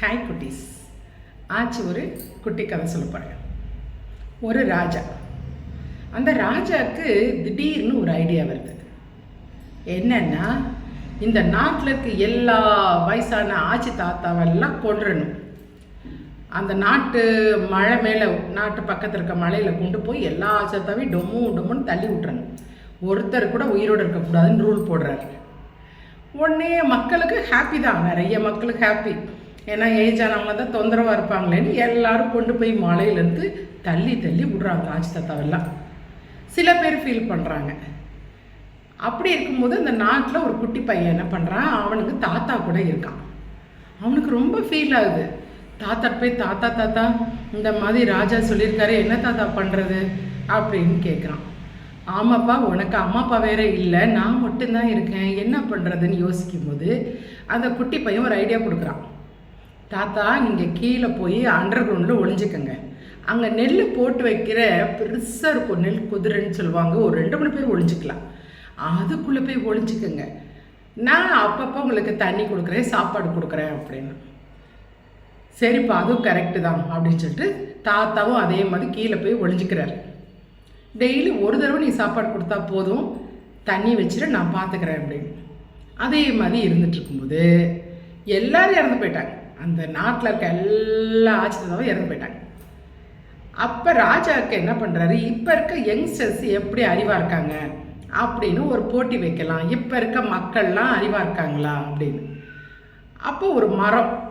Hi குட்டீஸ். ஆச்சு ஒரு குட்டி கதை சொல்ல போகிறேன் ஒரு ராஜா. அந்த ராஜாவுக்கு திடீர்னு ஒரு ஐடியா வருது. என்னன்னா இந்த நாட்டில் இருக்க எல்லா வயசான ஆச்சி தாத்தாவெல்லாம் கொண்டுறணும் அந்த நாட்டு மழை மேலே நாட்டு பக்கத்தில் இருக்க மலையில் கொண்டு போய் எல்லா ஆச்சத்தாவையும் டொம்மு டொம்முன்னு தள்ளி விட்டுறணும். ஒருத்தர் கூட உயிரோடு இருக்கக்கூடாதுன்னு ரூல் போடுறாரு. உடனே மக்களுக்கு ஹாப்பி தான். நிறைய மக்களுக்கு ஹாப்பி ஏன்னா ஏஜ் ஆனவங்க தான் தொந்தரவாக இருப்பாங்களேன்னு எல்லாரும் கொண்டு போய் மலையிலேருந்து தள்ளி தள்ளி விடுறாங்க ஆச்சி தாத்தாவெல்லாம். சில பேர் ஃபீல் பண்ணுறாங்க அப்படி இருக்கும்போது அந்த நாட்டில் ஒரு குட்டி பையன் என்ன பண்ணுறான் அவனுக்கு தாத்தா கூட இருக்கான். அவனுக்கு ரொம்ப ஃபீல் ஆகுது. தாத்தா போய் தாத்தா தாத்தா இந்த மாதிரி ராஜா சொல்லியிருக்காரு என்ன தாத்தா பண்ணுறது அப்படின்னு கேட்குறான் ஆமாப்பா உனக்கு அம்மா அப்பா வேற இல்லை. நான் மட்டும்தான் இருக்கேன். என்ன பண்ணுறதுன்னு யோசிக்கும் போது அந்த குட்டி பையன் ஒரு ஐடியா கொடுக்குறான். தாத்தா நீங்கள் கீழே போய் அண்டர் கிரவுண்டில் ஒளிஞ்சிக்கங்க. அங்கே நெல் போட்டு வைக்கிற பெருசாக இருக்கும். நெல் குதிரைன்னு சொல்லுவாங்க. ஒரு ரெண்டு மூணு பேர் ஒழிஞ்சிக்கலாம் அதுக்குள்ளே போய் ஒழிஞ்சிக்கங்க நான் அப்பப்போ உங்களுக்கு தண்ணி கொடுக்குறேன் சாப்பாடு கொடுக்குறேன் அப்படின்னு. சரிப்பா அதுவும் கரெக்டு தான் அப்படின்னு சொல்லிட்டு தாத்தாவும் அதே மாதிரி கீழே போய் ஒளிஞ்சிக்கிறாரு. டெய்லி ஒரு தடவை நீ சாப்பாடு கொடுத்தா போதும். தண்ணி வச்சுட்டு நான் பார்த்துக்கிறேன் அப்படின்னு. அதே மாதிரி இருந்துகிட்ருக்கும்போது எல்லோரும் இறந்து போயிட்டாங்க. அந்த நாட்டில் இருக்க எல்லா ஆட்சியர்களும் இறந்து போயிட்டாங்க. அப்போ ராஜாவுக்கு என்ன பண்ணுறாரு இப்போ இருக்க யங்ஸ்டர்ஸ் எப்படி அறிவாக இருக்காங்க? அப்படின்னு ஒரு போட்டி வைக்கலாம். இப்போ இருக்க மக்கள்லாம் அறிவாக இருக்காங்களா? அப்படின்னு. அப்போ ஒரு மரம்.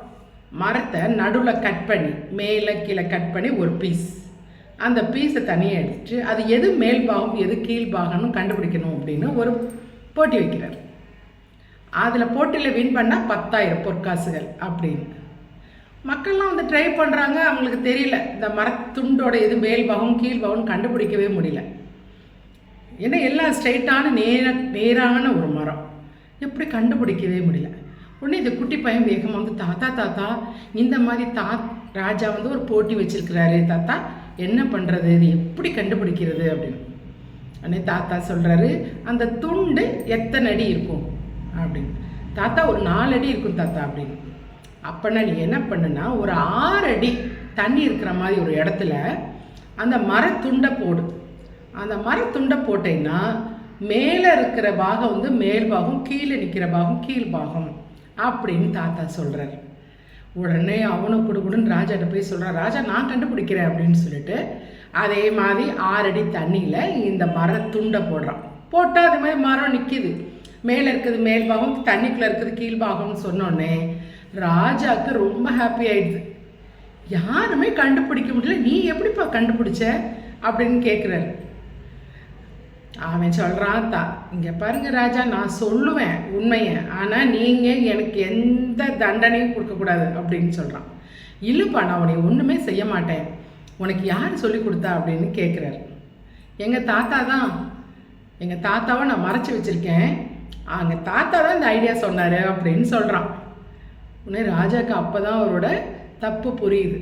மரத்தை நடுவில் கட் பண்ணி மேலே கீழே கட் பண்ணி ஒரு பீஸ் அந்த பீஸை தனியாக எடுத்துட்டு அது எது மேல் பாகம் எது கீழ் பாகம்னு கண்டுபிடிக்கணும் அப்படின்னு ஒரு போட்டி வைக்கிறார். அதில் போட்டியில் வின் பண்ணால் பத்தாயிரம் பொற்காசுகள் அப்படின்னு. மக்கள்லாம் வந்து ட்ரை பண்ணுறாங்க அவங்களுக்கு தெரியல. இந்த மரத்துண்டோட இது மேல் பாகம் கீழ் பகம்னு கண்டுபிடிக்கவே முடியல. ஏன்னா எல்லாம் ஸ்ட்ரைட்டான நேர நேரான ஒரு மரம். எப்படி கண்டுபிடிக்கவே முடியல. உடனே இந்த குட்டி பையன் வேகமாக வந்து தாத்தா தாத்தா இந்த மாதிரி தா ராஜா வந்து ஒரு போட்டி வச்சிருக்கிறாரு. தாத்தா என்ன பண்ணுறது இது எப்படி கண்டுபிடிக்கிறது? அப்படின்னு. உடனே தாத்தா சொல்கிறாரு அந்த துண்டு எத்தனை அடி இருக்கும்? அப்படின்னு. தாத்தா ஒரு நாலு அடி இருக்கும் தாத்தா அப்படின்னு. அப்போனா நீ என்ன பண்ணுனா ஒரு ஆறு அடி தண்ணி இருக்கிற மாதிரி ஒரு இடத்துல அந்த மரத்துண்டை போடு. அந்த மரத்துண்டை போட்டேன்னா மேலே இருக்கிற பாகம் வந்து மேல் பாகம் கீழே நிற்கிற பாகம் கீழ் பாகம் அப்படின்னு தாத்தா சொல்கிறார் உடனே அவனும் கொடுக்குடுன்னு ராஜாட்ட போய் சொல்கிறான் ராஜா நான் கண்டுபிடிக்கிறேன் அப்படின்னு சொல்லிட்டு அதே மாதிரி ஆறடி தண்ணியில் இந்த மரத்துண்டை போடுறான். போட்டால் அது மாதிரி மரம் நிற்கிது மேலே இருக்கிறது மேல் பாகம் தண்ணிக்குள்ளே இருக்கிறது கீழ்பாகம்னு சொன்னோன்னே சொன்னோடனே ராஜாவுக்கு ரொம்ப ஹாப்பி ஆயிடுது. யாருமே கண்டுபிடிக்க முடியல. நீ எப்படிப்பா கண்டுபிடிச்ச? அப்படின்னு கேட்குறாரு அவன் சொல்கிறான் தா இங்கே பாருங்க ராஜா நான் சொல்லுவேன் உண்மையை. ஆனால் நீங்கள் எனக்கு எந்த தண்டனையும் கொடுக்கக்கூடாது அப்படின்னு சொல்கிறான் இல்லைப்பா நான் உன்னை ஒன்றுமே செய்ய மாட்டேன். உனக்கு யார் சொல்லி கொடுத்தா? அப்படின்னு கேட்குறாரு எங்கள் தாத்தா தான். எங்கள் தாத்தாவை நான் மறைச்சி வச்சுருக்கேன். அங்கே தாத்தா தான் இந்த ஐடியா சொன்னார் அப்படின்னு சொல்கிறான் உடனே ராஜாக்கு அப்போ தான் அவரோட தப்பு புரியுது.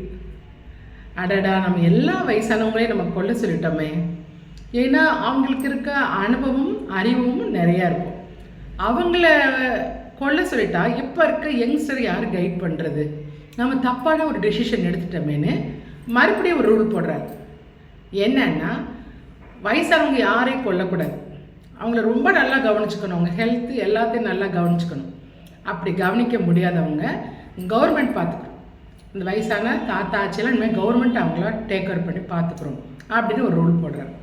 அடடா நம்ம எல்லா வயசானவங்களையும் நம்ம கொல்ல சொல்லிட்டோமே. ஏன்னா அவங்களுக்கு இருக்க அனுபவம் அறிவும் நிறையா இருக்கும். அவங்கள கொல்ல சொல்லிட்டா இப்போ இருக்க யங்ஸ்டர் யார் கைட் பண்ணுறது நம்ம தப்பான ஒரு டெசிஷன் எடுத்துட்டோமேனு மறுபடியும் ஒரு ரூல் போடுறாரு. என்னன்னா வயசானவங்க யாரையும் கொல்லக்கூடாது. அவங்கள ரொம்ப நல்லா கவனிச்சுக்கணும். அவங்க ஹெல்த்து எல்லாத்தையும் நல்லா கவனிச்சுக்கணும். அப்படி கவனிக்க முடியாதவங்க கவர்மெண்ட் பார்த்துக்கணும் இந்த வயசான தாத்தா ஆச்சியெல்லாம் இனிமேல் கவர்மெண்ட் அவங்கள டேக் ஓவர் பண்ணி பார்த்துக்குறோம் அப்படின்னு ஒரு ரூல் போடுறாரு.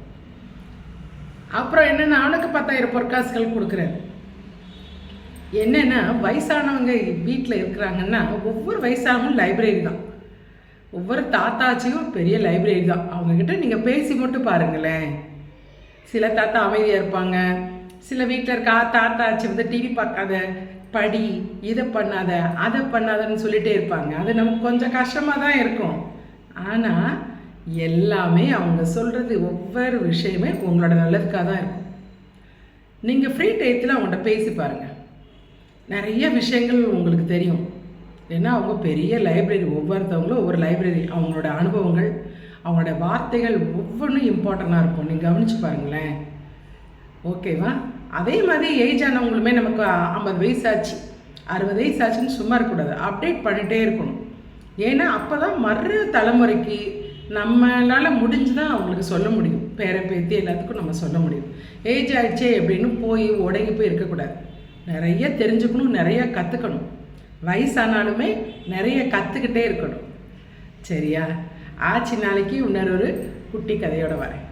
அப்புறம் என்னென்னா அவனுக்கு பத்தாயிரம் பொற்காசுகள் கொடுக்குறாரு. என்னென்னா வயசானவங்க வீட்டில் இருக்கிறாங்கன்னா ஒவ்வொரு வயசானவங்களும் லைப்ரரி தான். ஒவ்வொரு தாத்தாச்சியும் பெரிய லைப்ரரி தான். அவங்கக்கிட்ட நீங்கள் பேசி மட்டும் பாருங்களேன். சில தாத்தா அமைதியாக இருப்பாங்க. சில வீட்டில் இருக்க தாத்தாச்சி வந்து டிவி பார்க்காத படி இதை பண்ணாத அதை பண்ணாதன்னு சொல்லிகிட்டே இருப்பாங்க. அது நமக்கு கொஞ்சம் கஷ்டமாக தான் இருக்கும். ஆனால் எல்லாமே அவங்க சொல்கிறது ஒவ்வொரு விஷயமே உங்களோட நல்லதுக்காக தான் இருக்கும். நீங்கள் ஃப்ரீ டயத்தில் அவங்கள்ட்ட பேசி பாருங்கள் நிறைய விஷயங்கள் உங்களுக்கு தெரியும். ஏன்னா அவங்க பெரிய லைப்ரரி ஒவ்வொருத்தவங்களும் ஒவ்வொரு லைப்ரரி அவங்களோட அனுபவங்கள் அவனோட வார்த்தைகள் ஒவ்வொன்றும் இம்பார்ட்டண்ட்டாக இருக்கும். நீங்கள் கவனித்து பாருங்களேன். ஓகேவா அதே மாதிரி ஏஜ் ஆனவங்களுமே நமக்கு ஐம்பது வயசு ஆச்சு அறுபது வயசு ஆச்சுன்னு சும்மா இருக்கக்கூடாது. அப்டேட் பண்ணிகிட்டே இருக்கணும். ஏன்னா அப்போ தான் மறு தலைமுறைக்கு நம்மளால் முடிஞ்சு தான் அவங்களுக்கு சொல்ல முடியும். பேர பேத்தி எல்லாத்துக்கும் நம்ம சொல்ல முடியும். ஏஜ் ஆயிடுச்சே அப்படின்னு போய் உடங்கி போய் இருக்கக்கூடாது. நிறைய தெரிஞ்சுக்கணும் நிறைய கற்றுக்கணும் வயசானாலுமே நிறைய கற்றுக்கிட்டே இருக்கணும். சரியா? ஆச்சு நாளைக்கு இன்னொரு ஒரு குட்டி கதையோட வரேன்.